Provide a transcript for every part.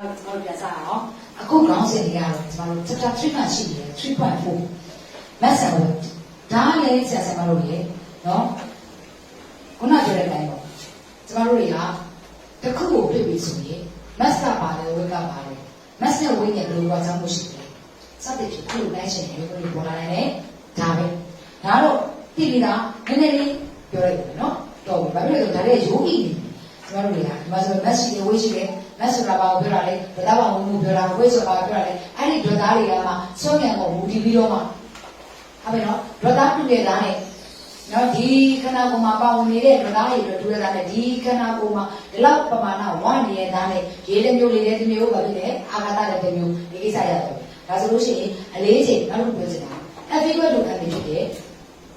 ကျွန်တော်တို့ပြန်စားအောင်အခုခေါင်းစဉ်တွေကတော့ကျွန်တော်တို့ chapter 3မှာရှိတယ်3.4 maths and word ဒါလည်းဆရာဆရာမတို့ရေနော်ခုနပြောတဲ့အတိုင်းပေါ့ကျွန်တော်တို့တွေကတစ်ခုကိုပြစ်ပြီးဆိုရင် maths ကပါတယ် word ကပါတယ် maths နဲ့ word နဲ့ဘယ်လိုပြောင်းမှုရှိလဲစသဖြင့်ခုလိုနိုင်ရှင်တွေဘယ်လိုပေါ်လာနိုင်လဲဒါပဲဒါတော့တိတိတာနည်းနည်းလေးပြောလိုက်တယ်နော်တော့ဘာဖြစ်လို့လဲဆိုတော့ဒါလည်းရိုးဤနေကျွန်တော်တို့တွေကဒီမှာဆို maths ရှိတယ် word ရှိတယ် maths ဆိုတာဘာကိုပြောတာလဲဒေတာဘာကိုမူပြောတာ word ဆိုတာဘာကိုပြောတာလဲအဲ့ဒီဒေတာတွေကမှစွန့်မြန်ကိုမူတည်ပြီးတော့မှဟုတ်ပြီနော်ဒေတာတူတဲ့သားနဲ့နော်ဒီခန္ဓာကိုယ်မှာပါဝင်နေတဲ့ဒေတာတွေတို့တူတဲ့သားနဲ့ဒီခန္ဓာကိုယ်မှာဒီလောက်ပမာဏဝိုင်းနေတဲ့သားနဲ့ရေးတစ်မျိုးလေးတဲ့တစ်မျိုးဘာဖြစ်လဲအာဃာတတဲ့တစ်မျိုးဒီကိစ္စရတယ်ဒါဆိုလို့ရှိရင်အလေးချိန်နောက်တစ်ခုပြောချင်တာ f equal to m ဖြစ်တယ်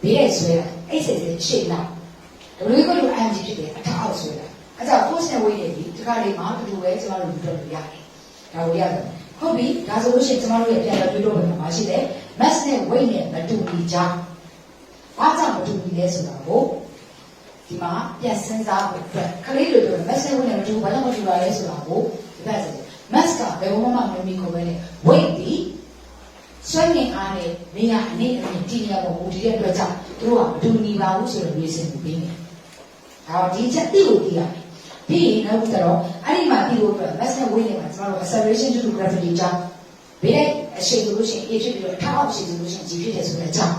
ဘေးရိုက်ဆွဲတာအဲ့စိတ်စိတ်ရှေ့နောက် w equal to m ဖြစ်တယ်အထောက်အောက်ဆွဲတာ အဲ့ကြောင့် force နဲ့ weight တွေဒီတစ်ခါလေးမှာတူတူပဲကျမတို့လူတော့ရတယ်ဒါကိုရတယ်ဟုတ်ပြီဒါဆိုလို့ရှိရင်ကျမတို့ရဲ့ပြန်တော့တွေးတော့မယ်မှာရှိတယ် mass နဲ့ weight နဲ့မတူညီကြဘာကြောင့်မတူညီလဲဆိုတာကိုဒီမှာပြန်စဉ်းစားဖို့အတွက်ကလေးတွေပြော mass နဲ့ weight နဲ့မတူဘာကြောင့်မတူရလဲဆိုတာကိုဒီဘက်ဆို mass ကဘယ်ဘုံမှမမီကိုပဲနဲ့ weight ဒီဆွဲငင်အားနဲ့နေရာအနေနဲ့တည်ရဖို့ဒီတဲ့အတွက်ကြောင့်သူတို့ကမတူညီပါဘူးဆိုတဲ့ reason ကိုပြီးနေတယ်။ဒါတော့ဒီချက်တိကိုသိရတယ်။ ပြီးရင်နောက်ကြတော့အဲ့ဒီမှာဒီလိုအတွက် mass နဲ့ weight နဲ့မှာကျွန်တော်တို့ acceleration due to gravity ကြောင့်ဘေးလိုက်အရှိန်ဆိုလို့ရှိရင် a ဖြစ်ပြီးတော့ထောက်အောက်အရှိန်ဆိုလို့ရှိရင် g ဖြစ်တယ်ဆိုတဲ့အကြောင်း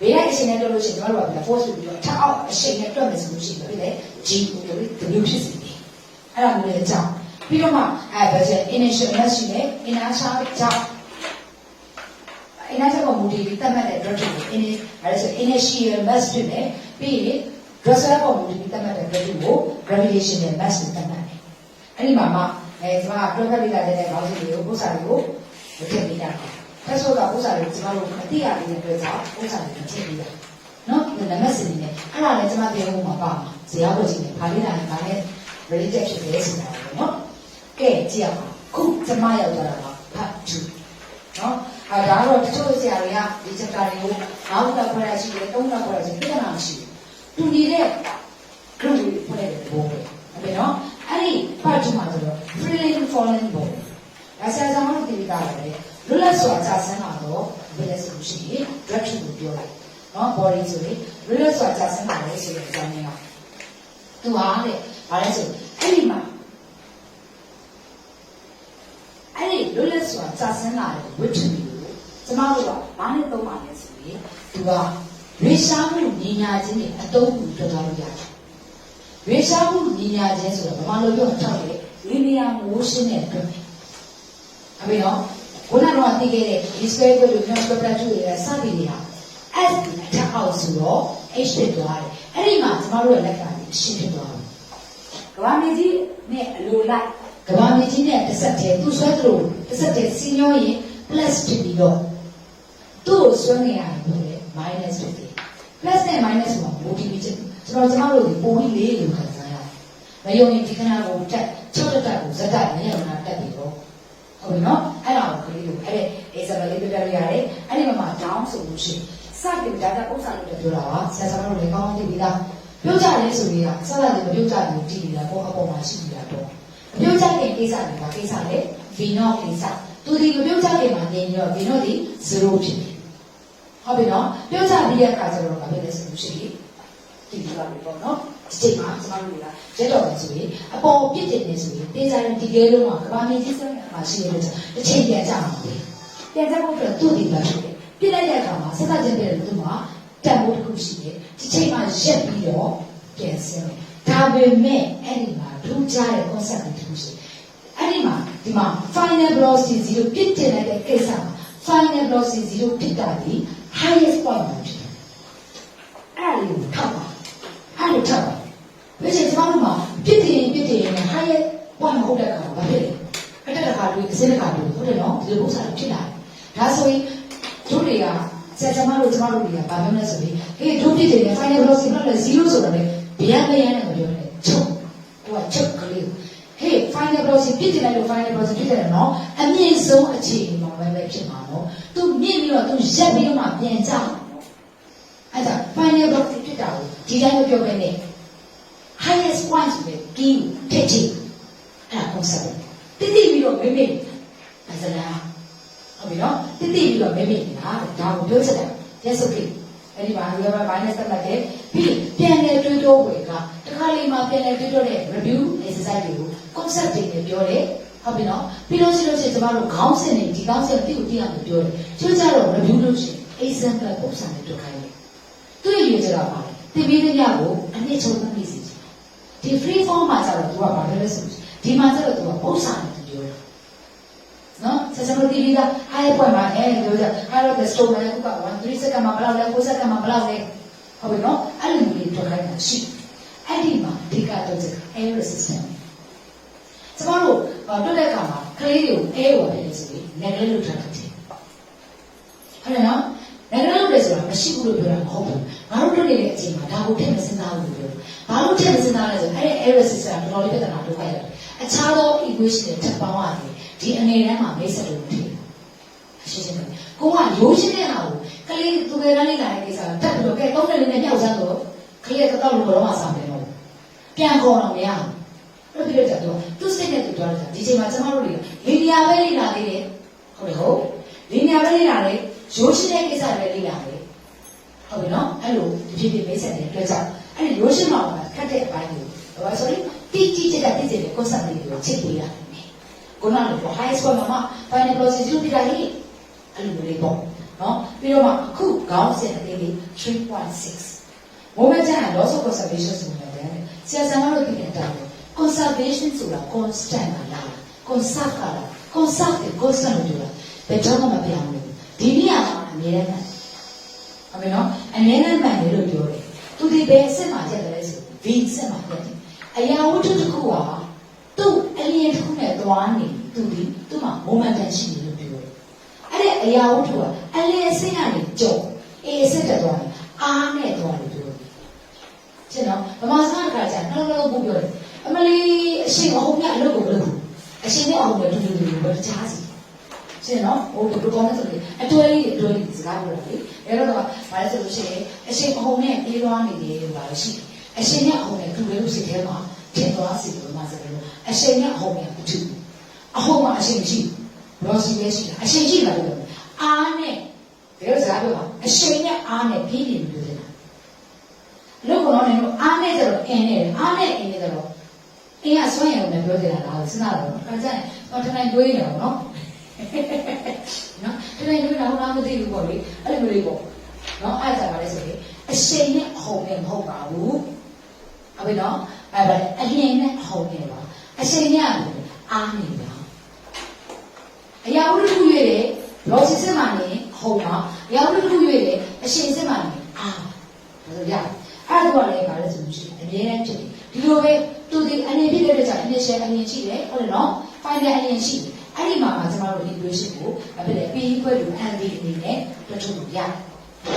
ဘေးလိုက်အရှိန်နဲ့တွက်လို့ရှိရင်ကျွန်တော်တို့က force ပြီးတော့ထောက်အောက်အရှိန်နဲ့တွက်မယ်ဆိုလို့ရှိရင်ဖြစ်တယ် g ကိုပြောပြီး w ဖြစ်စေတယ်။အဲ့ဒါမျိုးလည်းအကြောင်းပြီးတော့မှအဲဘာကျ initial mass ရှိတယ် inertia ကြောင့် inertia ကိုမူတည်ပြီးသတ်မှတ်တဲ့ direction ကို in အဲဒါဆို inertial mass ဖြစ်တယ်ပြီးရင် Russell ကိုမူတည်ပြီးသတ်မှတ်တဲ့ direction ကို gravitational mass ကိုသတ်မှတ်တယ်အဲ့ဒီမှာမှအဲကျွန်မတွဲဖက်လေးလာတဲ့ခေါင်းစဉ်တွေကိုပု္ပ္ပာတွေကိုမထည့်ပေးရဘူး။ဆက်ဆိုကပု္ပ္ပာတွေကိုကျွန်တော်တို့မသိရသေးတဲ့အတွက်ကြောင့်ပု္ပ္ပာတွေမထည့်ပေးရဘူး။နော်ဒီနံပါတ်စနေနဲ့အဲ့ဒါလည်းကျွန်မပြောဖို့မှာပါမှာဇေယျဘုရားကြီးနဲ့ဗာလေးလာရင်ဗာနဲ့ related ဖြစ်တယ်ဆိုတာပဲနော်။ကဲကြည့်အောင်ခုကျွန်မရောက်ကြတာက part 2နော်အဲဒါတော့တချို့ဆရာတွေကဒီ chapter တွေကို၅ခုလောက်ခွဲရရှိတယ်၃ခုလောက်ခွဲရရှိတယ်ပြဿနာမရှိဘူး။တူနေတဲ့ group တွေဖွဲ့တဲ့ဘောပဲ။ဟုတ်ပြီနော်။အဲ့ဒီ part 2မှာဆိုတော့ freely falling ball ။ဒါဆရာဆောင်လို့ဒီကလည်းလွတ်လပ်စွာကြာဆင်းလာတော့ဘယ်လဲဆိုလို့ရှိရင် direction ကိုပြောလိုက်။နော် body ဆိုရင်လွတ်လပ်စွာကြာဆင်းလာတယ်ဆိုတဲ့အကြောင်းရင်းကသူဟာတဲ့ဘာလဲဆိုအဲ့ဒီမှာအဲ့ဒီလွတ်လပ်စွာကြာဆင်းလာတဲ့ဝိတ္ထုတွေကိုကျမတို့ကဘာနဲ့သုံးပါလဲဆိုရင်သူကရေရှားမှုညီညာခြင်းနဲ့အတုံးကိုပြောထားလို့ရတယ်။ ရေရှားမှုညီညာခြင်းဆိုတော့ဗမာလိုပြောထောက်လေလင်းလျာမိုးရှင်းတဲ့အတွက်အမေနော်ဘုရားတော်သိခဲ့တဲ့ဒီဆွဲခွေတို့ကျွန်တော်ပြတ်တူရစသည်တွေဟာ S အထက်အောက်ဆိုတော့ H ဖြစ်သွားတယ်အဲ့ဒီမှာကျမတို့ရဲ့လက်ကကြီးရှင်းဖြစ်သွားတယ်ကဘာမီကြီးနဲ့အလိုလိုက်ကဘာမီကြီးနဲ့တစ်ဆက်တည်းသူ့ဆွဲသလိုတစ်ဆက်တည်းစီညောရင် plus ဖြစ်ပြီးတော့သူ့ကိုဆွဲနေရတယ်ဘယ်လဲ minus ဖြစ်တယ် plus နဲ့ minus မှာ motivation ကျွ န်တော်ကျမတို့ဒီပုံပြီးလေးလို့ခံစားရတယ်။မယုံရင်ဒီခဏကိုတက်ချုပ်တက်တက်ကိုဇက်တက်မယုံနာတက်ပြီးတော့ဟုတ်ပြီနော်အဲ့ဒါကိုကလေးတို့အဲ့ဒီ example လေးပြပြလို့ရတယ်အဲ့ဒီမှာမှာ down ဆိုလို့ရှိရင်စတင်ဒါကဥစ္စာလို့ပြောတာပါဆရာဆရာတို့လည်းကောင်းသိပြီးသားပြောကြတယ်ဆိုရင်ကစတာတွေမပြောကြဘူးတည်နေတာပေါ့အပေါ်မှာရှိနေတာတော့မပြောကြတဲ့ကိစ္စတွေကကိစ္စလေ v နောကိစ္စသူဒီမပြောကြတဲ့မှာနေရော v နောဒီ0ဖြစ်တယ်ဟုတ်ပြီနော်ပြောကြပြီးတဲ့အခါကျတော့ဗာဖြစ်လဲဆိုလို့ရှိရင် ဒီလိုပါပဲပေါ့နော်ဒီချိန်မှာကျမတို့ကရက်တော်မယ်ဆိုရင်အပေါ်ပြစ်တင်နေဆိုရင်တေးစားတဲ့ဒီကဲလုံးကကဘာမင်းကြီးစမ်းရမှာရှိရတဲ့တစ်ချိန်ပြန်ကြမှာပဲပြန်ကြဖို့အတွက်သူ့ဒီမှာဖြစ်တယ်ပြစ်လိုက်တဲ့အခါမှာဆက်ဆက်ချင်းတဲ့သူမှာတန်ဖို့တစ်ခုရှိတယ်ဒီချိန်မှာရက်ပြီးတော့ပြန်ဆင်းတယ်ဒါပေမဲ့အဲ့ဒီမှာထူးခြားတဲ့ concept တစ်ခုရှိတယ်အဲ့ဒီမှာဒီမှာ final velocity 0ပြစ်တင်လိုက်တဲ့ကိစ္စမှာ final velocity 0ဖြစ်တာဒီ highest point မှာဖြစ်တယ်အဲ့ဒီကိုထောက်ပါအဲ့လိုထောက်ပါဘယ်ချိန်ကျမတို့မှာပြစ်တင်ပြစ်တင်နဲ့ highest point မဟုတ်တဲ့အခါဘာဖြစ်လဲအတက်တစ်ခါတွေ့အစင်းတစ်ခါတွေ့ဟုတ်တယ်နော်ဒီလိုဥစ္စာတွေဖြစ်လာတယ်ဒါဆိုရင်တို့တွေကဆရာကျမ တို့ကျမတို့တွေကဘာပြောလဲဆိုရင်ဟေးတို့ပြစ်တင်နဲ့ final velocity နဲ့0ဆိုတော့လေဗျာမရနဲ့မပြောနဲ့ချုပ်ဟိုကချုပ်ကလေးဟေး final velocity ပြစ်တင်လိုက်လို့ final velocity ဖြစ်တယ်နော်အမြင့်ဆုံးအခြေအနေမှာပဲပဲဖြစ်မှာနော်သူမြင့်ပြီးတော့သူရက်ပြီးတော့မှပြန်ကြမှာနော်အဲ့ဒါ final velocity ဖြစ်တာကိုဒီတိုင်းမပြောဘဲနဲ့ highest point ဆိုတဲ့ key ကိုထည့်ကြည့်အဲ့ဒါ concept တိတိပြီးမေ့မေ့အစလားဟုတ်ပြီနော်တိတိပြီးတော့မေ့မေ့နေတာဒါကိုပြောချင်တယ် yes okay အဲ့ဒီမှာ you have a minus တက်တယ်ပြီးပြန်လဲတွေးတိုးဝေကတခါလေးမှပြန်လဲတွေးတိုးတဲ့ review exercise တွေကို concept တွေနဲ့ပြောတယ်ဟုတ်ပြီနော်ပြီးလို့ရှိလို့ရှိရင်ကျမတို့ခေါင်းစဉ်တွေဒီခေါင်းစဉ်တိကိုတိအောင်ပြောတယ်ကျိုးကြတော့ review လုပ်ရှင် example ပုံစံနဲ့တွေ့ခိုင်းတယ်သူ့ရည်ကြတာပါတင်ပြီးတဲ့ညကိုအနည်းချုံသမိစီချင်ဒီ free form မှာကျတော့သူကဘာလဲလဲဆိုဒီမှာကျတော့သူကပုံစံနဲ့ သူပြောတယ်နော်ဆက်စပ်လို့ဒီလီကအားရပွင့်မှာအဲပြောကြအားတော့ stop နဲ့ခုက1 3 second မှာဘယ်လောက်လဲ9 second မှာဘယ်လောက်လဲဟုတ်ပြီနော်အဲ့လိုမျိုးတွေ့ခိုင်းတာရှိအဲ့ဒီမှာဒီကတော့ error system ကျမတို့တွတ်တဲ့အခါမှာကလေးတွေကိုအဲဝယ်တယ်ဆိုရင်ငယ်ကလေးလို့ထားတယ်ဟုတ်တယ်နော်ငယ်ကလေးလို့လည်းဆိုတာမရှိဘူးလို့ပြောတာမဟုတ်ဘူးငါတို့တွတ်နေတဲ့အချိန်မှာဒါကိုထည့်မစင်စားဘူးလို့ပြောဘာလို့ထည့်မစင်စားလဲဆိုအဲ့ဒီ error system ကတော်တော်လေးပြဿနာဒုက္ခရတယ် အခြားသော equation တွေထပ်ပေါင်းရတယ်ဒီအနေနဲ့မှာမိတ်ဆက်လို့မထည့်ဘူးရှင်းရှင်းပဲကိုကရိုးရှင်းတဲ့ဟာကိုကလေးသူငယ်တန်းလေးလာတဲ့ကိစ္စကတက်ပြီးတော့ကဲသုံးတယ်လေးနဲ့မြောက်စမ်းတော့ကလေးကတော့လို့တော့မှစားမယ်တော့ပြန်ခေါ်တော့မရဘူးအဲ့ဒီတော့သူစိတ်နဲ့သူပြောတာဒီချိန်မှာကျမတို့တွေကလီနီယာပဲလေ့လာသေးတယ်ဟုတ်တယ်ဟုတ်လီနီယာပဲလေ့လာတယ်ရိုးရှင်းတဲ့ကိစ္စပဲလေ့လာတယ်ဟုတ်ပြီနော်အဲ့လိုဒီဖြစ်ဖြစ်မိတ်ဆက်တဲ့အတွက်ကြောင့်အဲ့ဒီရိုးရှင်းမှာကတ်တဲ့အပိုင်းကိုဟို sorry တိတိကျကျတိကျတဲ့ concept လေးကိုချိန်ပေးရတယ်ခုနက high school မှာ final process လုပ်ပြတာလေအဲ့လိုလေးပေါ့နော်ပြီးတော့မှအခုခေါင်းစဉ်အသေးလေး3.6 moment ကျရင် loss of conservation ဆိုတာလည်းဆရာဆရာမတို့ပြတဲ့အတိုင်း conservation ဆိုတာ constant ပါလား conserve ကလား conserve ကို constant လို့ပြောတာဘယ်တော့မှမပြောင်းဘူးဒီနေရာမှာအမြဲတမ်းအမေနော်အမြဲတမ်းမှန်တယ်လို့ပြောတယ်သူဒီဘယ်အစ်စ်မှာကျက်တယ်လဲဆို V အစ်စ်မှာကျက်တယ် အရာဝတ္ထုတစ်ခုကသူ့အလျင်တစ်ခုနဲ့သွားနေသူဒီသူ့မှာ momentum ရှိတယ်လို့ပြောတယ်အဲ့ဒီအရာဝတ္ထုကအလျင်အစ်စ်ကနေကြော်အေးအစ်စ်တက်သွားတယ်အားနဲ့သွားတယ်ပြောတယ်ရှင်းနော်ဗမာစကားကကြာနှလုံးလုံးကိုပြောတယ်အမလီအရှိန်အဟုန်မြအလုပ်ကိုလုပ်ဘူးအရှိန်နဲ့အဟုန်နဲ့တူတူတူပဲတခြားစီရှင်းနော်ဟိုဘယ်လိုကောင်းလဲဆိုရင်အတွဲလေးအတွဲလေးစကားပြောတာလေအဲ့တော့ကဘာလဲဆိုလို့ရှိရင်အရှိန်အဟုန်နဲ့ပြေးသွားနေတယ်လို့ပါရှိတယ် အရှိန်နဲ့အဟုန်နဲ့တူတယ်လို့စိတ်ထဲမှာထင်သွားစီလို့မှစကားလို့အရှိန်နဲ့အဟုန်နဲ့အတူအဟုန်မှာအရှိန်မရှိဘူးလောစီပဲရှိတာအရှိန်ရှိတာလို့အားနဲ့ဘယ်လိုစကားပြောပါအရှိန်နဲ့အားနဲ့ပြေးနေလို့ပြောတယ်လို့ကတော့လည်းအားနဲ့ကျတော့အင်းနဲ့အားနဲ့အင်းနဲ့ကျတော့အင်းကဆွမ်းရံလို့ပြောနေတာလားစဉ်းစားတော့ခါကျရင်တော့တနေ့တွေးနေတော့နော်နော်တနေ့တွေးတာဟောမသိဘူးပေါ့လေအဲ့လိုလေးပေါ့နော်အဲ့ဒါပါလေဆိုရင်အရှိန်နဲ့အဟုန်နဲ့မဟုတ်ပါဘူး ဟုတ်ပြီနော်အဲ့ဒါအလင်းနဲ့အဟုန်နဲ့ပါအရှိန်နဲ့အားနေပါအရာဝတ္ထုရွေးတယ်လောစီစစ်မှနေအဟုန်ပါအရာဝတ္ထုရွေးတယ်အရှိန်စစ်မှနေအားဒါဆိုရတယ်အဲ့ဒါကလည်းပါလဲဆိုလို့ရှိရင်အမြဲတမ်းဖြစ်တယ်ဒီလိုပဲသူဒီအနေဖြစ်တဲ့ကြောင့် initial အရင်ရှိတယ်ဟုတ်တယ်နော် final အရင်ရှိတယ်အဲ့ဒီမှာမှကျွန်တော်တို့ equation ကိုဘာဖြစ်လဲ p equal to mv အနေနဲ့တွက်ထုတ်လို့ရတယ်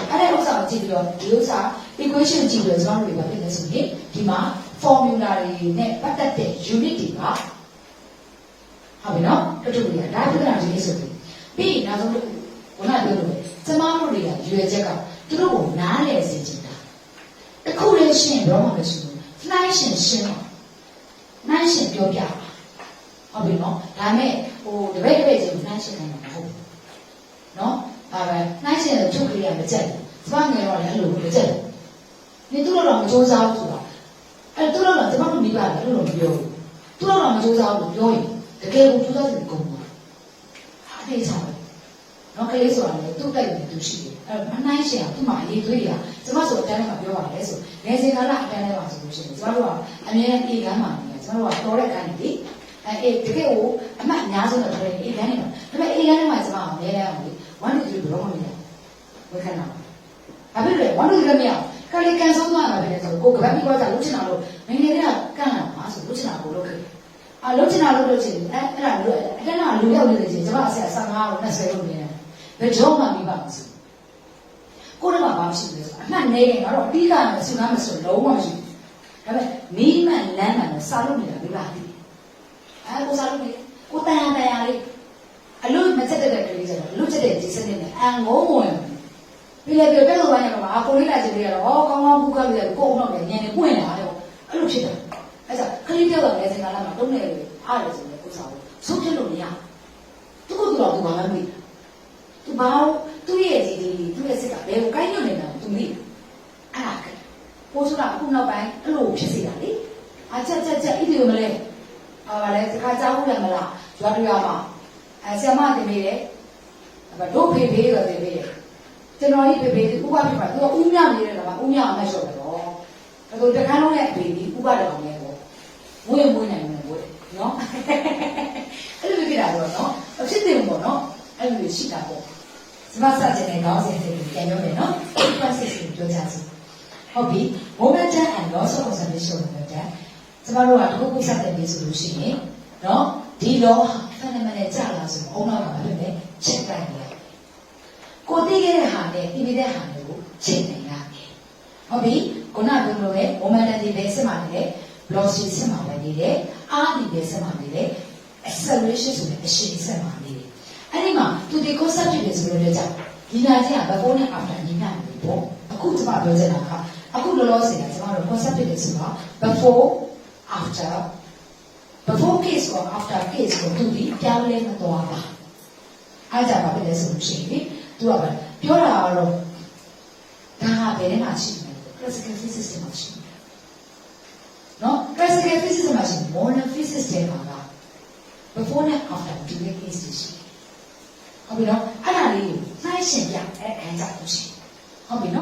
အဲ့ဒါဥစ္စာကိုကြည့်ပြီးတော့ဒီဥစ္စာ equation ကြည့်ပြီးတော့ကျွန်တော်တို့ဘာဖြစ်လဲဆိုရင်ဒီမှာ formula တွေနဲ့ပတ်သက်တဲ့ unit တွေကဟုတ်ပြီနော်တွက်ထုတ်လို့ရဒါပြဿနာကြီးဆိုပြီးပြီးနောက်ဆုံးတစ်ခုခုနပြောလို့ပဲကျွန်တော်တို့တွေကရွယ်ချက်ကသူတို့ကိုနားလည်စေချင်တာတစ်ခုလေးရှင်းတော့မှမရှိဘူးနှိုင်းရှင်ရှင်းတော့နှိုင်းရှင်ပြောပြပါဟုတ်ပြီနော်ဒါမဲ့ဟိုတပည့်တပည့်ချင်းနှိုင်းရှင်နိုင်မှာမဟုတ်ဘူးနော် ဒါပဲနှိုင်းရှင်တဲ့ထုတ်ကလေးကမကြက်ဘူးစပါးငယ်တော့လည်းအဲ့လိုမကြက်ဘူးနေသူတို့တော့မစူးစမ်းဘူးဆိုတာအဲ့သူတို့တော့ကျွန်တော်တို့မိဘလည်းအဲ့လိုမပြောဘူးသူတို့တော့မစူးစမ်းဘူးပြောရင်တကယ်ကိုစူးစမ်းတယ်ကုန်မှာအားသေးချာပဲနော်ကလေးဆိုတာလေသူ့တိုက်နေသူရှိတယ်အဲ့မနှိုင်းရှင်ကသူ့မှာအရေးသွေးတွေကကျွန်မဆိုအတန်းထဲမှာပြောရတယ်ဆိုငယ်စဉ်ကာလအတန်းထဲမှာဆိုလို့ရှိရင်ကျွန်တော်တို့ကအမြဲတမ်းအေးကမ်းမှာနေတယ်ကျွန်တော်တို့ကတော်တဲ့ကမ်းနေလေအဲအေးတကယ်ကိုအမှတ်အများဆုံးတော့တော်တယ်အေးကမ်းနေတော့ဒါပေမဲ့အေးကမ်းထဲမှာကျွန်မအမြဲတမ်း လေ1 2 3ဘယ်တော့မှမရဝေခဏဘာဖြစ်လဲ1 2 3မရကလေးကန်ဆုံးသွားတာပဲဆိုကိုကပတ်ပြီးတော့ကြာလို့ချင်တာလို့ငယ်ငယ်ကကန့်လာမှာဆိုလို့ချင်တာကိုလုပ်ခဲ့အာလုပ်ချင်တာလုပ်လို့ချင်အဲအဲ့ဒါလို့အတန်းကလူရောက်နေတယ်ချင်းကျွန်မအဆက်15လို့20လို့နေတယ်ဘယ်တော့မှမပြီးပါဘူးဆိုကိုယ်တော့ဘာမှမရှိဘူးဆိုအမှတ်နေတယ်ငါတို့အပြီးကမဆူနာမဆိုလုံးဝမရှိဘူးဒါပေမဲ့မိမှန်လမ်းမှန်တော့စာလုပ်နေတာပြပါသေးတယ်အဲကိုစာလုပ်နေကိုတန်ရတန်ရလေးအလို့မချက်တဲ့ကလေးကျ တော့အလို့ချက်တဲ့ဒီစနစ်နဲ့အန်ငုံဝင်ပြီးလေပြပြလို့ပိုင်းတော့အာကိုလေးလာချင်လေးကတော့ဟောကောင်းကောင်းကူကပြီးတော့ကိုအောင်တော့ညနေပွင့်လာတယ်အဲ့လိုဖြစ်တာအဲ့ဒါခလေးပြောတော့လည်းစင်ကားလာမှာတုံးနေအားရဆိုတဲ့ကိုစာကိုဆုံးဖြတ်လို့မရဘူးမ်းမိသူဘာလို့သူ့ရဲ့ဒီဒီသူ့ရဲ့စိတ်ကဘယ်ကိုကိုင်းညွတ်နေတာသူသိအဲ့ဒါပိုးဆိုတာအခုနောက်ပိုင်းအဲ့လိုဖြစ်စီတာလေအချက်ချက်ချက်ဣတိယမလဲအာဗါလဲတခါကြောက်ရမလားရွာတူရမှာအဲဆရာမတင်ပေးတယ် အဲ့တော့ဒုဖေဖေဆိုတင်ပေးတယ်ကျွန်တော်ကြီးဖေဖေဥပဖြစ်ပါသူကဥမြနေတယ်ကွာဥမြအမတ်လျှော့တယ်တော့ဒါဆိုတခါလုံးရဲ့ဘေဘီဥပတော်ရဲ့ပေါ့မွေးမွေးနိုင်မယ်ဘို့နော်အဲ့လိုဖြစ်တာတော့နော်အဖြစ်တင်ပေါ့နော်အဲ့လိုရှိတာပေါ့စမစတဲ့ခေါင်းစဉ်တွေပြန်ပြောမယ်နော် process ကိုပြောကြစီဟုတ်ပြီ momentum and loss of observation momentum ကျမတို့ကတစ်ခုခုစတဲ့ပြီဆိုလို့ရှိရင်နော်ဒီ law phenomenon ကြာလာဆိုအုံနောက်ကဘာဖြစ်လဲ ချက်တိုင်းရကိုသိခဲ့တဲ့ဟာနဲ့သိပြီးတဲ့ဟာတွေကိုချိန်နိုင်ရမယ်ဟုတ်ပြီခုနကပြောလို့ပဲ momentum ဒီပဲဆက်မှာနေတယ် velocity ဆက်မှာပဲနေတယ်အားဒီပဲဆက်မှာနေတယ် acceleration ဆိုတဲ့အရှိန်ဆက်မှာနေတယ်အဲ့ဒီမှာသူဒီ concept ဖြစ်တယ်ဆိုလို့လည်းကြောက်ဒီနာချင်းက before နဲ့ after ညီမျှနေပေါ့အခုကျွန်မပြောချင်တာကအခုလောလောဆယ်ကကျွန်တော်တို့ concept ဖြစ်တယ်ဆိုတော့ before after before case ကို after case ကိုသူဒီပြောင်းလဲမသွားပါ အားကြပါပဲလဲဆိုလို့ရှိရင်သူကပြောတာကတော့ဒါကဘယ်ထဲမှာရှိမလဲ classical physics ထဲမှာရှိတယ်နော် classical physics ထဲမှာရှိတယ် modern physics ထဲမှာက before နဲ့ after ဒီရဲ့ case တွေရှိတယ်ဟုတ်ပြီနော်အဲ့ဒါလေးကိုနှိုင်းရှင်ပြအဲ့အဲကြောင့်ရှိတယ်ဟုတ်ပြီနော်